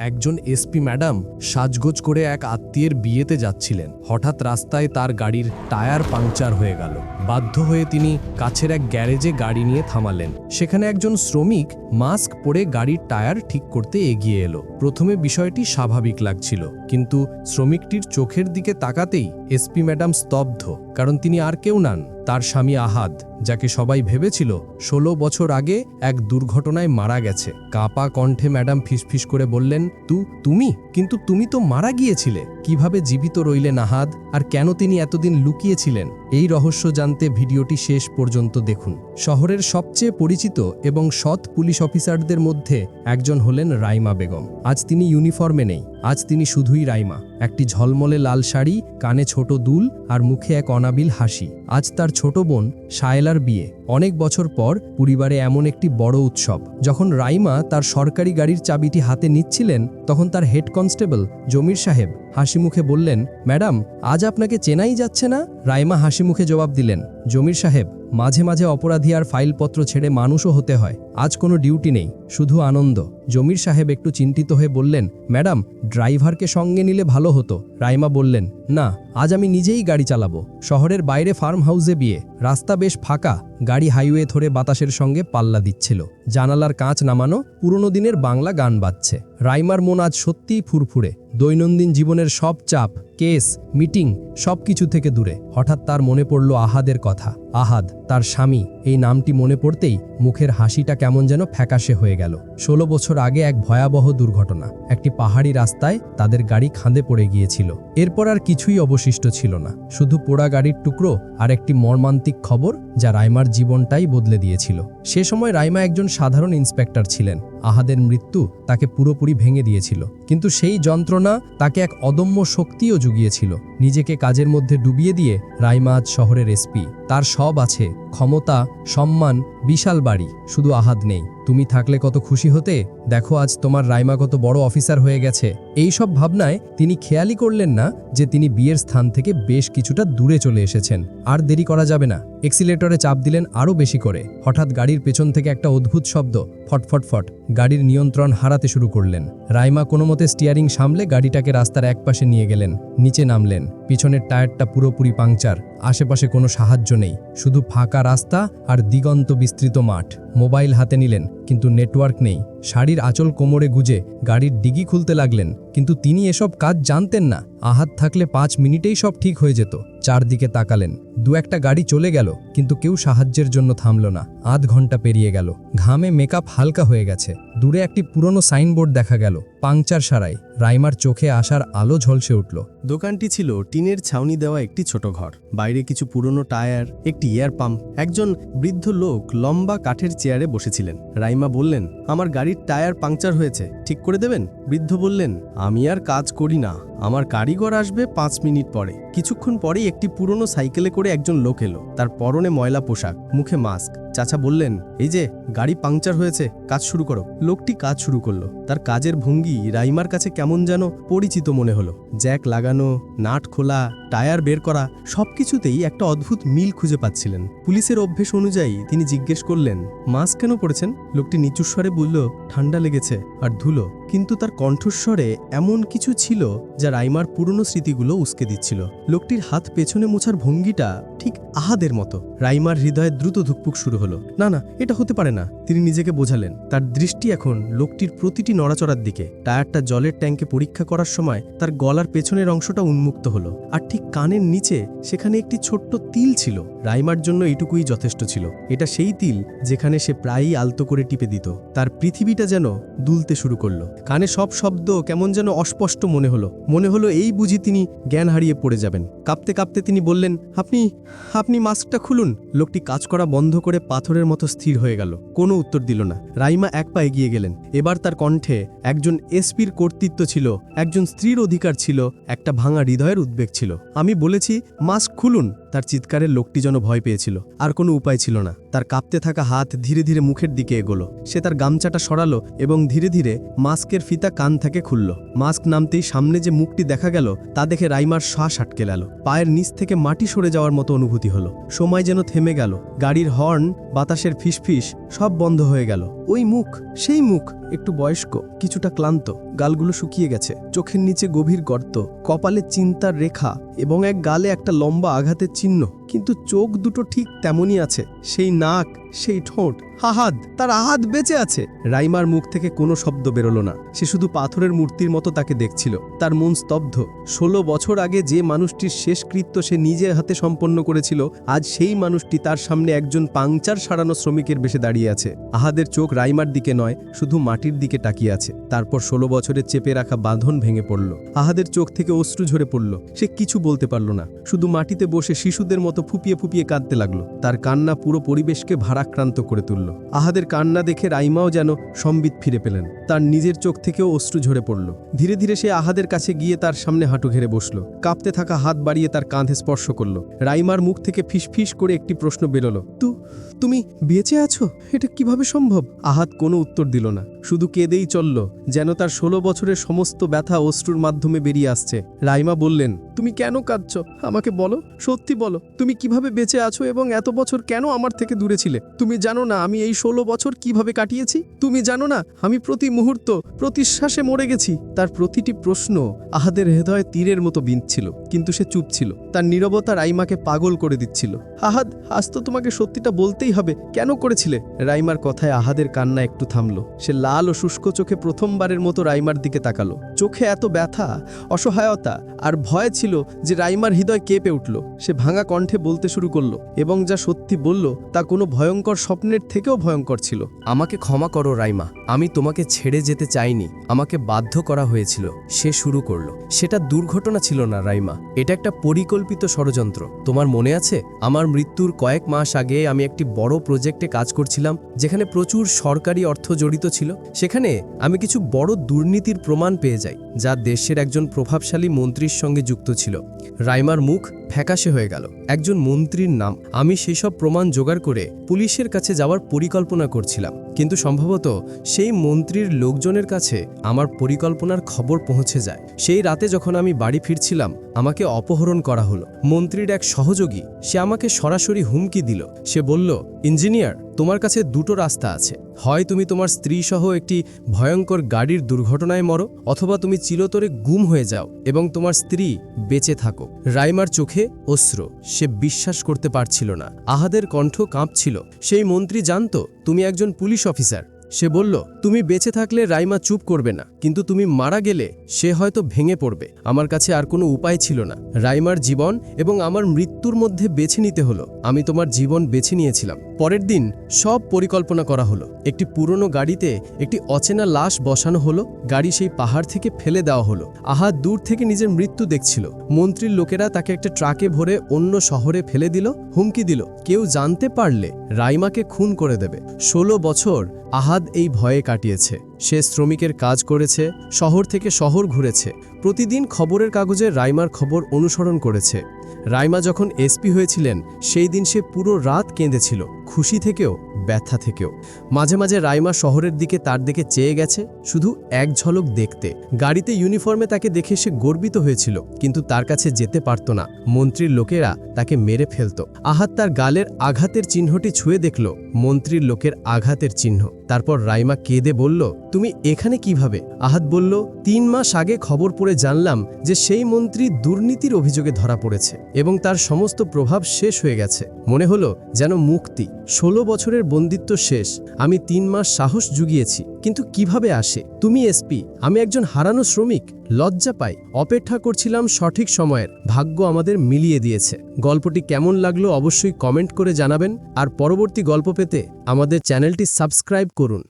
একজন SP madam সাজগোজ করে এক আত্মীয়ের বিয়েতে যাচ্ছিলেন। হঠাৎ রাস্তায় তার গাড়ির টায়ার পাংচার হয়ে গেল। বাধ্য হয়ে তিনি কাছের এক গ্যারেজে গাড়ি নিয়ে থামালেন। সেখানে একজন শ্রমিক মাস্ক পরে গাড়ির টায়ার ঠিক করতে এগিয়ে এলো। প্রথমে বিষয়টি স্বাভাবিক লাগছিল, কিন্তু শ্রমিকটির চোখের দিকে তাকাতেই এসপি ম্যাডাম স্তব্ধ, কারণ তিনি আর কেউ নান, তার স্বামী আহাদ, যাকে সবাই ভেবেছিল ষোলো বছর আগে এক দুর্ঘটনায় মারা গেছে। কাপা কণ্ঠে ম্যাডাম ফিসফিস করে বললেন, তু, তুমি? কিন্তু তুমি তো মারা গিয়েছিলে। কীভাবে জীবিত রইলেন আহাদ? আর কেন তিনি এতদিন লুকিয়েছিলেন? এই রহস্য জানতে ভিডিওটি শেষ পর্যন্ত দেখুন। শহরের সবচেয়ে পরিচিত এবং সৎ পুলিশ অফিসারদের মধ্যে একজন হলেন রাইমা বেগম। আজ তিনি ইউনিফর্মে নেই, আজ তিনি শুধুই রাইমা। একটি ঝলমলে লাল শাড়ি, কানে ছোট দুল আর মুখে এক অনাবিল হাসি। আজ তার ছোট বোন শায়লার বিয়ে। অনেক বছর পর পরিবারে এমন একটি বড় উৎসব। যখন রাইমা তার সরকারি গাড়ির চাবিটি হাতে নিচ্ছিলেন, তখন তার হেড কনস্টেবল জমির সাহেব হাসি মুখে বললেন, ম্যাডাম, আজ আপনাকে চেনাই যাচ্ছে না? রাইমা হাসি মুখে জবাব দিলেন, জমির সাহেব মাঝে মাঝে অপরাধী আর ফাইলপত্র ছেড়ে মানুষও হতে হয়। আজ কোনো ডিউটি নেই, শুধু আনন্দ। জমির সাহেব একটু চিন্তিত হয়ে বললেন, ম্যাডাম, ড্রাইভারকে সঙ্গে নিলে ভালো হতো। রাইমা বললেন, না, আজ আমি নিজেই গাড়ি চালাবো। শহরের বাইরে ফার্ম হাউসে বিয়ে। রাস্তা বেশ ফাঁকা, গাড়ি হাইওয়ে ধরে বাতাসের সঙ্গে পাল্লা দিচ্ছিল। জানালার কাঁচ নামানো, পুরনো দিনের বাংলা গান বাজছে। রাইমার মন আজ সত্যিই ফুরফুরে। দৈনন্দিন জীবনের সব চাপ, কেস, মিটিং সব কিছু থেকে দূরে। হঠাৎ তার মনে পড়ল আহাদের কথা। আহাদ, তার স্বামী, এই নামটি মনে পড়তেই মুখের হাসিটা কেমন যেন ফ্যাকাশে হয়ে গেল। ষোলো বছর আগে এক ভয়াবহ দুর্ঘটনা। একটি পাহাড়ি রাস্তায় তাদের গাড়ি খাঁদে পড়ে গিয়েছিল। এরপর আর কিছুই অবশিষ্ট ছিল না। শুধু পোড়া গাড়ির টুকরো আর একটি মর্মান্তিক খবর যা রাইমার জীবনটাই বদলে দিয়েছিল। সে সময় রাইমা একজন সাধারণ ইন্সপেক্টর ছিলেন। আহাদের মৃত্যু তাকে পুরোপুরি ভেঙে দিয়েছিল। কিন্তু সেই যন্ত্রণা তাকে এক অদম্য শক্তিও জুগিয়েছিল। নিজেকে কাজের মধ্যে ডুবিয়ে দিয়ে রাইমা আজ শহরের এসপি তার সব আছে, ক্ষমতা, সম্মান, বিশাল বাড়ি, শুধু আহাদ নেই। তুমি থাকলে কত খুশি হতে? দেখো আজ তোমার রাইমা কত বড় অফিসার হয়ে গেছে। এই সব ভাবনায় তিনি খেয়ালই করলেন না যে তিনি বিয়ের স্থান থেকে বেশ কিছুটা দূরে চলে এসেছেন। আর দেরি করা যাবে না। এক্সিলেটরে চাপ দিলেন আরও বেশি করে। হঠাৎ গাড়ির পেছন থেকে একটা অদ্ভুত শব্দ, ফটফট ফট। গাড়ির নিয়ন্ত্রণ হারাতে শুরু করলেন। রাইমা কোনো মতে স্টিয়ারিং সামলে গাড়িটাকে রাস্তার একপাশে নিয়ে গেলেন, নিচে নামলেন। পিছনের টায়ারটা পুরোপুরি পাংচার, আশেপাশে কোনো সাহায্য নেই। শুধু ফাঁকা রাস্তা আর দিগন্ত বিস্তৃত মাঠ। মোবাইল হাতে নিলেন, কিন্তু নেটওয়ার্ক নেই। শাড়ির আঁচল কোমরে গুজে গাড়ির ডিগি খুলতে লাগলেন, কিন্তু তিনি এসব কাজ জানতেন না। আহাত থাকলে পাঁচ মিনিটেই সব ঠিক হয়ে যেত। চারদিকে তাকালেন। দু একটা গাড়ি চলে গেল, কিন্তু কেউ সাহায্যের জন্য থামল না। আধ ঘণ্টা পেরিয়ে গেল। ঘামে মেকআপ হালকা হয়ে গেছে। দূরে একটি পুরনো সাইনবোর্ড দেখা গেল। পাংচার সারাই রাইমার চোখে আসার আলো ঝলসে উঠল। দোকানটি ছিল টিনের ছাউনি দেওয়া একটি ছোট ঘর। বাইরে কিছু পুরনো টায়ার, একটি এয়ার পাম্প। একজন বৃদ্ধ লোক লম্বা কাঠের চেয়ারে বসেছিলেন। রাইমা বললেন, আমার গাড়ির টায়ার পাংচার হয়েছে, ঠিক করে দেবেন? বৃদ্ধ বললেন, আমি আর কাজ করি না। আমার কারিগর আসবে পাঁচ মিনিট পরে। কিছুক্ষণ পরেই একটি পুরনো সাইকেলে করে একজন লোক এলো। তার পরনে ময়লা পোশাক, মুখে মাস্ক। চাচা বললেন, এই যে, গাড়ি পাংচার হয়েছে, কাজ শুরু করো। লোকটি কাজ শুরু করল। তার কাজের ভঙ্গি রাইমার কাছে কেমন যেন পরিচিত মনে হলো। জ্যাক লাগানো, নাট খোলা টায়ার বের করা সবকিছুতেই একটা অদ্ভুত মিল খুঁজে পাচ্ছিলেন। পুলিশের অভ্যেস অনুযায়ী তিনি জিজ্ঞেস করলেন মাস্ক কেন পড়েছেন? লোকটি নিচু স্বরে বলল ঠান্ডা লেগেছে আর ধুলো। কিন্তু তার কণ্ঠস্বরে এমন কিছু ছিল যা রাইমার পুরনো স্মৃতিগুলো উস্কে দিচ্ছিল। লোকটির হাত পেছনে মোছার ভঙ্গিটা ঠিক আহাদের মতো। রাইমার হৃদয়ে দ্রুত ধুকপুক শুরু হলো। না না, এটা হতে পারে না, তিনি নিজেকে বোঝালেন। তার দৃষ্টি এখন লোকটির প্রতিটি নড়াচড়ার দিকে। টায়ারটা জলের ট্যাঙ্কে পরীক্ষা করার সময় তার গলার পেছনের অংশটা উন্মুক্ত হলো। আর ঠিক কানের নিচে সেখানে একটি ছোট্ট তিল ছিল। রাইমার জন্য এটুকুই যথেষ্ট ছিল। এটা সেই তিল যেখানে সে প্রায়ই আলতো করে টিপে দিত। তার পৃথিবীটা যেন দুলতে শুরু করল। কানে সব শব্দ কেমন যেন অস্পষ্ট মনে হলো। মনে হলো এই বুঝি তিনি জ্ঞান হারিয়ে পড়ে যাবেন। কাঁপতে কাঁপতে তিনি বললেন, আপনি আপনি মাস্কটা খুলুন। লোকটি কাজ করা বন্ধ করে পাথরের মতো স্থির হয়ে গেল। কোনো উত্তর দিল না। রাইমা এক পা এগিয়ে গেলেন। এবার তার কণ্ঠে একজন এসপির কর্তৃত্ব ছিল, একজন স্ত্রীর অধিকার ছিল, একটা ভাঙা হৃদয়ের উদ্বেগ ছিল। আমি বলেছি মাস্ক খুলুন। তার চিৎকারের লোকটি যেন ভয় পেয়েছিল। আর কোনো উপায় ছিল না। তার কাঁপতে থাকা হাত ধীরে ধীরে মুখের দিকে এগোলো। সে তার গামছাটা সরালো এবং ধীরে ধীরে মাস্কের ফিতা কান থেকে খুলল। মাস্ক নামতেই সামনে যে মুখটি দেখা গেল, তা দেখে রাইমার শ্বাস আটকে গেল। পায়ের নিচ থেকে মাটি সরে যাওয়ার মতো অনুভূতি হলো। সময় যেন থেমে গেল। গাড়ির হর্ন, বাতাসের ফিসফিস, সব বন্ধ হয়ে গেল। ওই মুখ, সেই মুখ, একটু বয়স্ক, কিছুটা ক্লান্ত। গালগুলো শুকিয়ে গেছে। চোখের নিচে গভীর গর্ত। কপালে চিন্তার রেখা এবং এক গালে একটা লম্বা আঘাতের চিহ্ন কিন্তু চোখ দুটো ঠিক তেমনই আছে। সেই নাক, সেই ঠোঁট, হাহাদ, তার আহাদ বেঁচে আছে। রাইমার মুখ থেকে কোনো শব্দ বেরোলো না। সে শুধু পাথরের মূর্তির মতো তাকে দেখছিল। তার মন স্তব্ধ। ষোলো বছর আগে যে মানুষটির শেষকৃত্য সে নিজের হাতে সম্পন্ন করেছিল, আজ সেই মানুষটি তার সামনে একজন পাংচার সারানো শ্রমিকের বেশে দাঁড়িয়ে আছে। আহাদের চোখ রাইমার দিকে নয়, শুধু মাটির দিকে তাকিয়ে আছে। তারপর ষোলো বছরের চেপে রাখা বাঁধন ভেঙে পড়ল। আহাদের চোখ থেকে অশ্রু ঝরে পড়ল। সে কিছু বলতে পারল না। শুধু মাটিতে বসে শিশুদের মতো ফুপিয়ে ফুপিয়ে কাঁদতে লাগল। তার কান্না পুরো পরিবেশকে ভারাক্রান্ত করে তুলল। আহাদের কান্না দেখে রাইমাও যেন সম্বিত ফিরে পেলেন। তার নিজের চোখ থেকেও অশ্রু ঝরে পড়ল। ধীরে ধীরে সে আহাদের কাছে গিয়ে তার সামনে হাঁটু ঘেরে বসল। কাঁপতে থাকা হাত বাড়িয়ে তার কাঁধে স্পর্শ করল। রাইমার মুখ থেকে ফিসফিস করে একটি প্রশ্ন বেরোলো, তু, তুমি বেঁচে আছো? এটা কীভাবে সম্ভব? আহাত কোনো উত্তর দিল না। শুধু কেঁদেই চলল, যেন তার ষোলো বছরের সমস্ত ব্যথা অশ্রুর মাধ্যমে বেরিয়ে আসছে। রাইমা বললেন, তুমি কেন কাঁদছ? আমাকে বলো, সত্যি বলো, তুমি কীভাবে বেঁচে আছো এবং এত বছর কেন আমার থেকে দূরে ছিলে? তুমি জানো না আমি এই ষোলো বছর কীভাবে কাটিয়েছি? তুমি জানো না আমি প্রতি মুহূর্ত, প্রতিশ্বাসে মরে গেছি। তার প্রতিটি প্রশ্ন আহাদের হৃদয়ে তীরের মতো বিঁধছিল, কিন্তু সে চুপ ছিল। তার নীরবতা রাইমাকে পাগল করে দিচ্ছিল। আহাদ, আজ তো তোমাকে সত্যিটা বলতেই হবে, কেন করেছিলে? রাইমার কথায় আহাদের কান্না একটু থামলো। সে লাল ও শুষ্ক চোখে প্রথমবারের মতো রাইমার দিকে তাকালো। চোখে এত ব্যথা, অসহায়তা আর ভয় ছিল যে রাইমার হৃদয় কেঁপে উঠল। সে ভাঙা কণ্ঠে বলতে শুরু করল এবং যা সত্যি বলল তা কোনো ভয়ঙ্কর স্বপ্নের থেকেও ভয়ঙ্কর ছিল। আমাকে ক্ষমা করো রাইমা, আমি তোমাকে ছেড়ে যেতে চাইনি, আমাকে বাধ্য করা হয়েছিল। সে শুরু করল। সেটা দুর্ঘটনা ছিল না রাইমা, এটা একটা পরিকল্পিত ষড়যন্ত্র। তোমার মনে আছে? আমার মৃত্যুর কয়েক মাস আগে আমি একটি বড় প্রজেক্টে কাজ করছিলাম, যেখানে প্রচুর সরকারি অর্থ জড়িত ছিল। সেখানে আমি কিছু বড় দুর্নীতির প্রমাণ পেয়ে যাই, যা দেশের একজন প্রভাবশালী মন্ত্রীর সঙ্গে যুক্ত ছিল। রাইমার মুখ ফ্যাকাশে হয়ে গেল। একজন মন্ত্রীর নাম। আমি সেসব প্রমাণ জোগাড় করে পুলিশের কাছে যাওয়ার পরিকল্পনা করছিলাম। কিন্তু সম্ভবত সেই মন্ত্রীর লোকজনের কাছে আমার পরিকল্পনার খবর পৌঁছে যায়। সেই রাতে যখন আমি বাড়ি ফিরছিলাম, আমাকে অপহরণ করা হলো। মন্ত্রীর এক সহযোগী, সে আমাকে সরাসরি হুমকি দিল। সে বলল, ইঞ্জিনিয়ার, তোমার কাছে দুটো রাস্তা আছে। হয় তুমি তোমার স্ত্রী সহ একটি ভয়ঙ্কর গাড়ির দুর্ঘটনায় মরো, অথবা তুমি চিরতরে গুম হয়ে যাও এবং তোমার স্ত্রী বেঁচে থাকো। রাইমার চোখে অশ্র, সে বিশ্বাস করতে পারছিল না। আহাদের কণ্ঠ কাঁপছিল। সেই মন্ত্রী জানতো, তুমি একজন পুলিশ অফিসার সে বলল, তুমি বেঁচে থাকলে রাইমা চুপ করবে না, কিন্তু তুমি মারা গেলে সে হয়তো ভেঙে পড়বে। আমার কাছে আর কোনো উপায় ছিল না। রাইমার জীবন এবং আমার মৃত্যুর মধ্যে বেছে নিতে হলো। আমি তোমার জীবন বেছে নিয়েছিলাম। পরের দিন সব পরিকল্পনা করা হলো। একটি পুরনো গাড়িতে একটি অচেনা লাশ বসানো হলো। গাড়ি সেই পাহাড় থেকে ফেলে দেওয়া হলো। আহা, দূর থেকে নিজের মৃত্যু দেখছিল। মন্ত্রীর লোকেরা তাকে একটা ট্রাকে ভরে অন্য শহরে ফেলে দিল, হুমকি দিল। কেউ জানতে পারলে রাইমাকে খুন করে দেবে। ষোলো বছর আহাদ এই ভয়ে কাটিয়েছে। সে শ্রমিকের কাজ করেছে, শহর থেকে শহর ঘুরেছে। প্রতিদিন খবরের কাগজে রাইমার খবর অনুসরণ করেছে। রাইমা যখন এসপি হয়েছিলেন, সেই দিন সে পুরো রাত কেঁদেছিল। খুশি থেকেও, ব্যথা থেকেও। মাঝে মাঝে রাইমা শহরের দিকে তার দিকে চেয়ে গেছে, শুধু এক ঝলক দেখতে। গাড়িতে ইউনিফর্মে তাকে দেখে সে গর্বিত হয়েছিল, কিন্তু তার কাছে যেতে পারত না। মন্ত্রীর লোকেরা তাকে মেরে ফেলত। আহাত তার গালের আঘাতের চিহ্নটি ছুঁয়ে দেখল, মন্ত্রীর লোকের আঘাতের চিহ্ন। তারপর রাইমা কেঁদে বলল, তুমি এখানে কীভাবে? আহাত বলল, তিন মাস আগে খবর পড়ে জানলাম যে সেই মন্ত্রী দুর্নীতির অভিযোগে ধরা পড়েছে এবং তার সমস্ত প্রভাব শেষ হয়ে গেছে। মনে হলো যেন মুক্তি। ষোলো বছরের বন্দিত্ব শেষ, আমি তিন মাস সাহস জুগিয়েছি, কিন্তু কীভাবে আসে? তুমি এসপি আমি একজন হারানো শ্রমিক, লজ্জা পাই, অপেক্ষা করছিলাম সঠিক সময়ের, ভাগ্য আমাদের মিলিয়ে দিয়েছে। গল্পটি কেমন লাগল অবশ্যই কমেন্ট করে জানাবেন, আর পরবর্তী গল্প পেতে আমাদের চ্যানেলটি সাবস্ক্রাইব করুন।